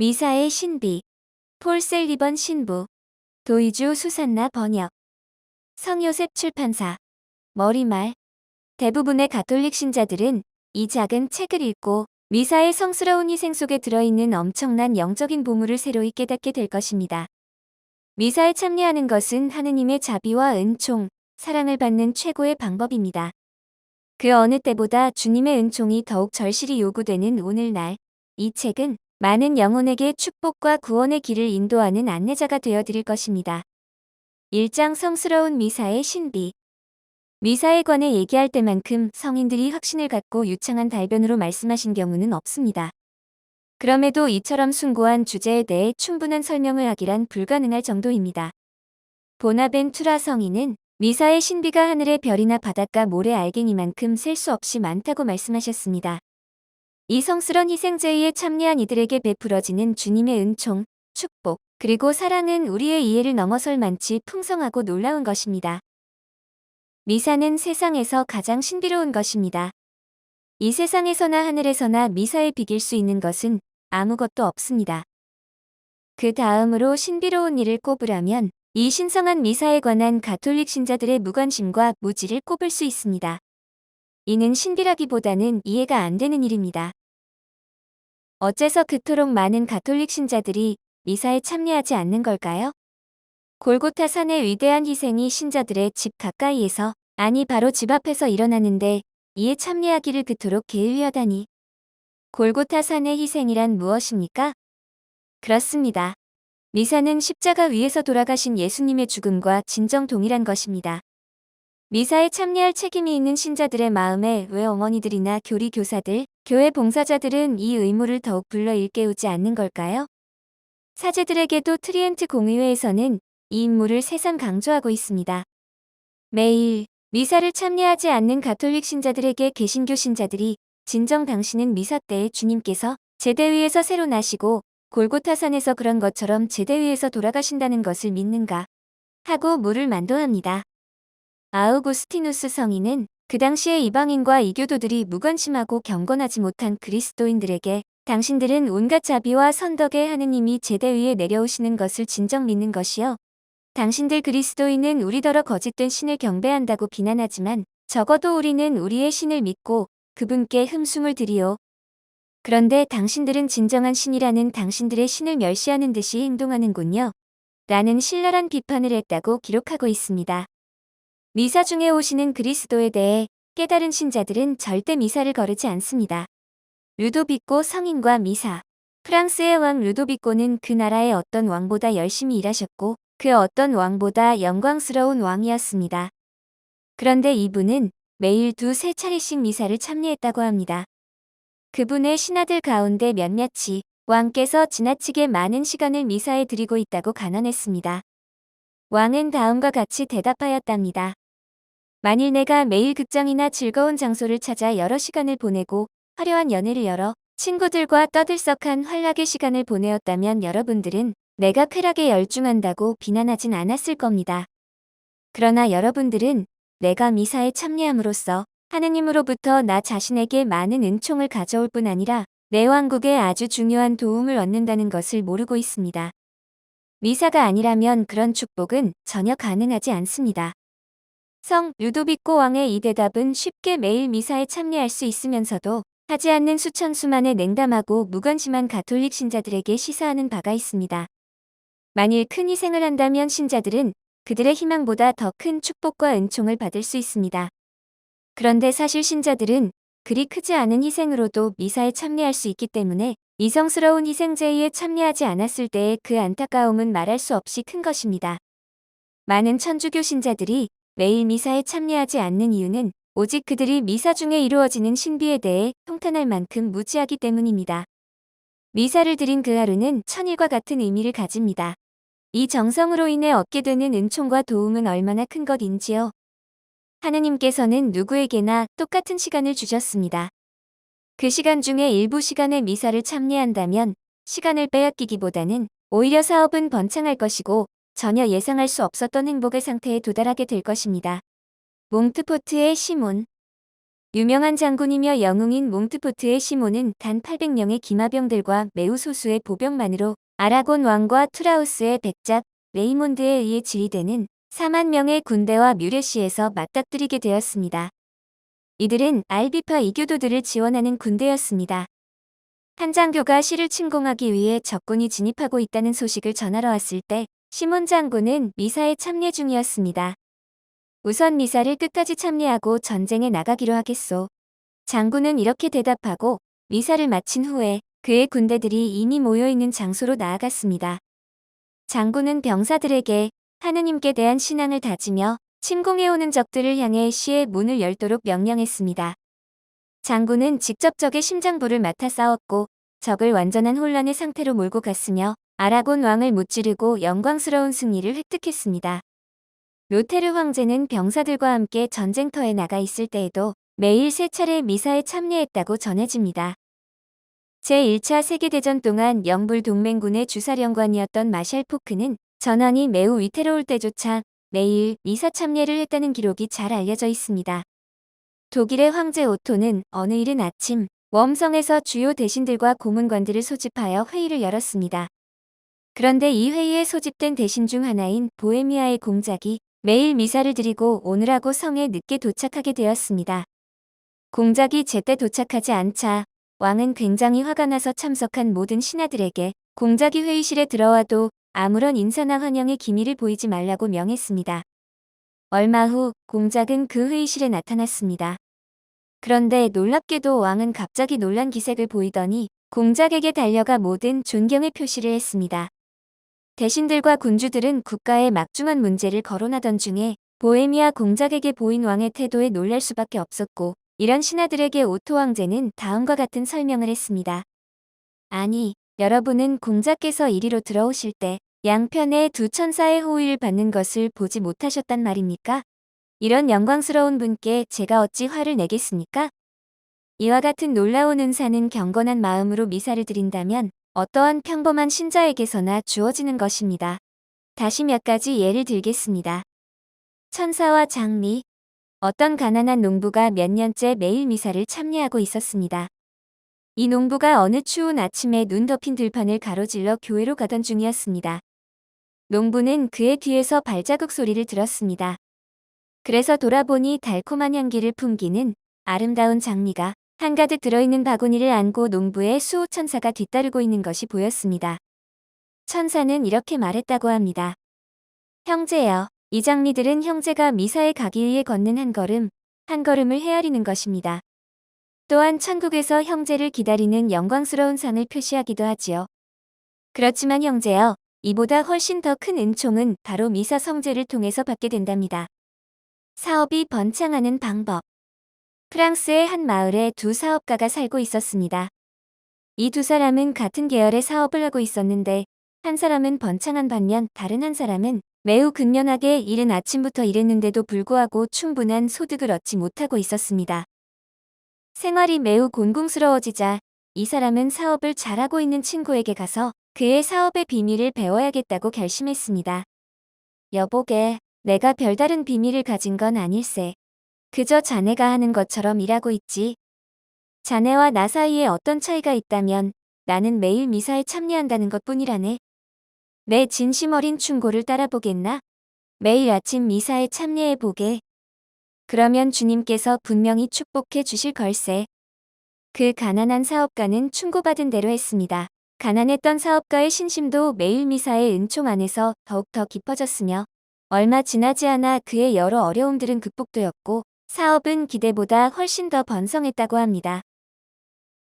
미사의 신비 폴 셀리번 신부 도이주 수산나 번역 성요셉 출판사 머리말 대부분의 가톨릭 신자들은 이 작은 책을 읽고 미사의 성스러운 희생 속에 들어있는 엄청난 영적인 보물을 새로이 깨닫게 될 것입니다. 미사에 참여하는 것은 하느님의 자비와 은총, 사랑을 받는 최고의 방법입니다. 그 어느 때보다 주님의 은총이 더욱 절실히 요구되는 오늘날, 이 책은 많은 영혼에게 축복과 구원의 길을 인도하는 안내자가 되어 드릴 것입니다. 1장 성스러운 미사의 신비 미사에 관해 얘기할 때만큼 성인들이 확신을 갖고 유창한 달변으로 말씀하신 경우는 없습니다. 그럼에도 이처럼 숭고한 주제에 대해 충분한 설명을 하기란 불가능할 정도입니다. 보나벤투라 성인은 미사의 신비가 하늘의 별이나 바닷가 모래 알갱이만큼 셀 수 없이 많다고 말씀하셨습니다. 이 성스런 희생제의에 참여한 이들에게 베풀어지는 주님의 은총, 축복, 그리고 사랑은 우리의 이해를 넘어설 만치 풍성하고 놀라운 것입니다. 미사는 세상에서 가장 신비로운 것입니다. 이 세상에서나 하늘에서나 미사에 비길 수 있는 것은 아무것도 없습니다. 그 다음으로 신비로운 일을 꼽으라면 이 신성한 미사에 관한 가톨릭 신자들의 무관심과 무지를 꼽을 수 있습니다. 이는 신비라기보다는 이해가 안 되는 일입니다. 어째서 그토록 많은 가톨릭 신자들이 미사에 참여하지 않는 걸까요? 골고타 산의 위대한 희생이 신자들의 집 가까이에서, 아니 바로 집 앞에서 일어나는데 이에 참여하기를 그토록 게을리하다니. 골고타 산의 희생이란 무엇입니까? 그렇습니다. 미사는 십자가 위에서 돌아가신 예수님의 죽음과 진정 동일한 것입니다. 미사에 참여할 책임이 있는 신자들의 마음에 왜 어머니들이나 교리 교사들, 교회 봉사자들은 이 의무를 더욱 불러 일깨우지 않는 걸까요? 사제들에게도 트리엔트 공의회에서는 이 임무를 새삼 강조하고 있습니다. 매일 미사를 참여하지 않는 가톨릭 신자들에게 개신교 신자들이 진정 당신은 미사 때에 주님께서 제대 위에서 새로 나시고 골고타산에서 그런 것처럼 제대 위에서 돌아가신다는 것을 믿는가 하고 물을 만도합니다. 아우구스티누스 성인은 그 당시에 이방인과 이교도들이 무관심하고 경건하지 못한 그리스도인들에게 당신들은 온갖 자비와 선덕의 하느님이 제대 위에 내려오시는 것을 진정 믿는 것이요. 당신들 그리스도인은 우리더러 거짓된 신을 경배한다고 비난하지만 적어도 우리는 우리의 신을 믿고 그분께 흠숭을 드리오. 그런데 당신들은 진정한 신이라는 당신들의 신을 멸시하는 듯이 행동하는군요. 라는 신랄한 비판을 했다고 기록하고 있습니다. 미사 중에 오시는 그리스도에 대해 깨달은 신자들은 절대 미사를 거르지 않습니다. 루도비꼬 성인과 미사 프랑스의 왕 루도비꼬는 그 나라의 어떤 왕보다 열심히 일하셨고 그 어떤 왕보다 영광스러운 왕이었습니다. 그런데 이분은 매일 두 세 차례씩 미사를 참여했다고 합니다. 그분의 신하들 가운데 몇몇이 왕께서 지나치게 많은 시간을 미사에 드리고 있다고 간언했습니다. 왕은 다음과 같이 대답하였답니다. 만일 내가 매일 극장이나 즐거운 장소를 찾아 여러 시간을 보내고 화려한 연애를 열어 친구들과 떠들썩한 활락의 시간을 보내었다면 여러분들은 내가 쾌락에 열중한다고 비난하진 않았을 겁니다. 그러나 여러분들은 내가 미사에 참여함으로써 하느님으로부터 나 자신에게 많은 은총을 가져올 뿐 아니라 내 왕국에 아주 중요한 도움을 얻는다는 것을 모르고 있습니다. 미사가 아니라면 그런 축복은 전혀 가능하지 않습니다. 성 루도비코 왕의 이 대답은 쉽게 매일 미사에 참여할 수 있으면서도 하지 않는 수천 수만의 냉담하고 무관심한 가톨릭 신자들에게 시사하는 바가 있습니다. 만일 큰 희생을 한다면 신자들은 그들의 희망보다 더 큰 축복과 은총을 받을 수 있습니다. 그런데 사실 신자들은 그리 크지 않은 희생으로도 미사에 참여할 수 있기 때문에 이성스러운 희생제의에 참여하지 않았을 때의 그 안타까움은 말할 수 없이 큰 것입니다. 많은 천주교 신자들이 매일 미사에 참여하지 않는 이유는 오직 그들이 미사 중에 이루어지는 신비에 대해 통탄할 만큼 무지하기 때문입니다. 미사를 드린 그 하루는 천일과 같은 의미를 가집니다. 이 정성으로 인해 얻게 되는 은총과 도움은 얼마나 큰 것인지요. 하느님께서는 누구에게나 똑같은 시간을 주셨습니다. 그 시간 중에 일부 시간의 미사를 참여한다면 시간을 빼앗기기보다는 오히려 사업은 번창할 것이고 전혀 예상할 수 없었던 행복의 상태에 도달하게 될 것입니다. 몽트포트의 시몬 유명한 장군이며 영웅인 몽트포트의 시몬은 단 800명의 기마병들과 매우 소수의 보병만으로 아라곤 왕과 투라우스의 백작 레이몬드에 의해 지휘되는 4만 명의 군대와 뮤레시에서 맞닥뜨리게 되었습니다. 이들은 알비파 이교도들을 지원하는 군대였습니다. 한 장교가 시를 침공하기 위해 적군이 진입하고 있다는 소식을 전하러 왔을 때 시몬 장군은 미사에 참여 중이었습니다. 우선 미사를 끝까지 참여하고 전쟁에 나가기로 하겠소. 장군은 이렇게 대답하고 미사를 마친 후에 그의 군대들이 이미 모여있는 장소로 나아갔습니다. 장군은 병사들에게 하느님께 대한 신앙을 다지며 침공해오는 적들을 향해 시의 문을 열도록 명령했습니다. 장군은 직접 적의 심장부를 맡아 싸웠고 적을 완전한 혼란의 상태로 몰고 갔으며 아라곤 왕을 무찌르고 영광스러운 승리를 획득했습니다. 로테르 황제는 병사들과 함께 전쟁터에 나가 있을 때에도 매일 세 차례 미사에 참여했다고 전해집니다. 제1차 세계대전 동안 영불 동맹군의 주사령관이었던 마샬 포크는 전황이 매우 위태로울 때조차 매일 미사 참여를 했다는 기록이 잘 알려져 있습니다. 독일의 황제 오토는 어느 이른 아침 웜성에서 주요 대신들과 고문관들을 소집하여 회의를 열었습니다. 그런데 이 회의에 소집된 대신 중 하나인 보헤미아의 공작이 매일 미사를 드리고 오늘하고 성에 늦게 도착하게 되었습니다. 공작이 제때 도착하지 않자 왕은 굉장히 화가 나서 참석한 모든 신하들에게 공작이 회의실에 들어와도 아무런 인사나 환영의 기미를 보이지 말라고 명했습니다. 얼마 후 공작은 그 회의실에 나타났습니다. 그런데 놀랍게도 왕은 갑자기 놀란 기색을 보이더니 공작에게 달려가 모든 존경의 표시를 했습니다. 대신들과 군주들은 국가의 막중한 문제를 거론하던 중에 보헤미아 공작에게 보인 왕의 태도에 놀랄 수밖에 없었고 이런 신하들에게 오토 왕제는 다음과 같은 설명을 했습니다. 아니, 여러분은 공작께서 이리로 들어오실 때 양편의 두 천사의 호의를 받는 것을 보지 못하셨단 말입니까? 이런 영광스러운 분께 제가 어찌 화를 내겠습니까? 이와 같은 놀라운 은사는 경건한 마음으로 미사를 드린다면 어떠한 평범한 신자에게서나 주어지는 것입니다. 다시 몇 가지 예를 들겠습니다. 천사와 장미, 어떤 가난한 농부가 몇 년째 매일 미사를 참여하고 있었습니다. 이 농부가 어느 추운 아침에 눈 덮인 들판을 가로질러 교회로 가던 중이었습니다. 농부는 그의 뒤에서 발자국 소리를 들었습니다. 그래서 돌아보니 달콤한 향기를 풍기는 아름다운 장미가 한가득 들어있는 바구니를 안고 농부의 수호 천사가 뒤따르고 있는 것이 보였습니다. 천사는 이렇게 말했다고 합니다. 형제여, 이 장미들은 형제가 미사에 가기 위해 걷는 한 걸음, 한 걸음을 헤아리는 것입니다. 또한 천국에서 형제를 기다리는 영광스러운 상을 표시하기도 하지요. 그렇지만 형제여, 이보다 훨씬 더 큰 은총은 바로 미사 성제를 통해서 받게 된답니다. 사업이 번창하는 방법. 프랑스의 한 마을에 두 사업가가 살고 있었습니다. 이 두 사람은 같은 계열의 사업을 하고 있었는데 한 사람은 번창한 반면 다른 한 사람은 매우 근면하게 이른 아침부터 일했는데도 불구하고 충분한 소득을 얻지 못하고 있었습니다. 생활이 매우 곤궁스러워지자 이 사람은 사업을 잘하고 있는 친구에게 가서 그의 사업의 비밀을 배워야겠다고 결심했습니다. 여보게, 내가 별다른 비밀을 가진 건 아닐세. 그저 자네가 하는 것처럼 일하고 있지. 자네와 나 사이에 어떤 차이가 있다면 나는 매일 미사에 참여한다는 것 뿐이라네. 내 진심 어린 충고를 따라보겠나? 매일 아침 미사에 참여해 보게. 그러면 주님께서 분명히 축복해 주실 걸세. 그 가난한 사업가는 충고받은 대로 했습니다. 가난했던 사업가의 신심도 매일 미사의 은총 안에서 더욱더 깊어졌으며 얼마 지나지 않아 그의 여러 어려움들은 극복되었고 사업은 기대보다 훨씬 더 번성했다고 합니다.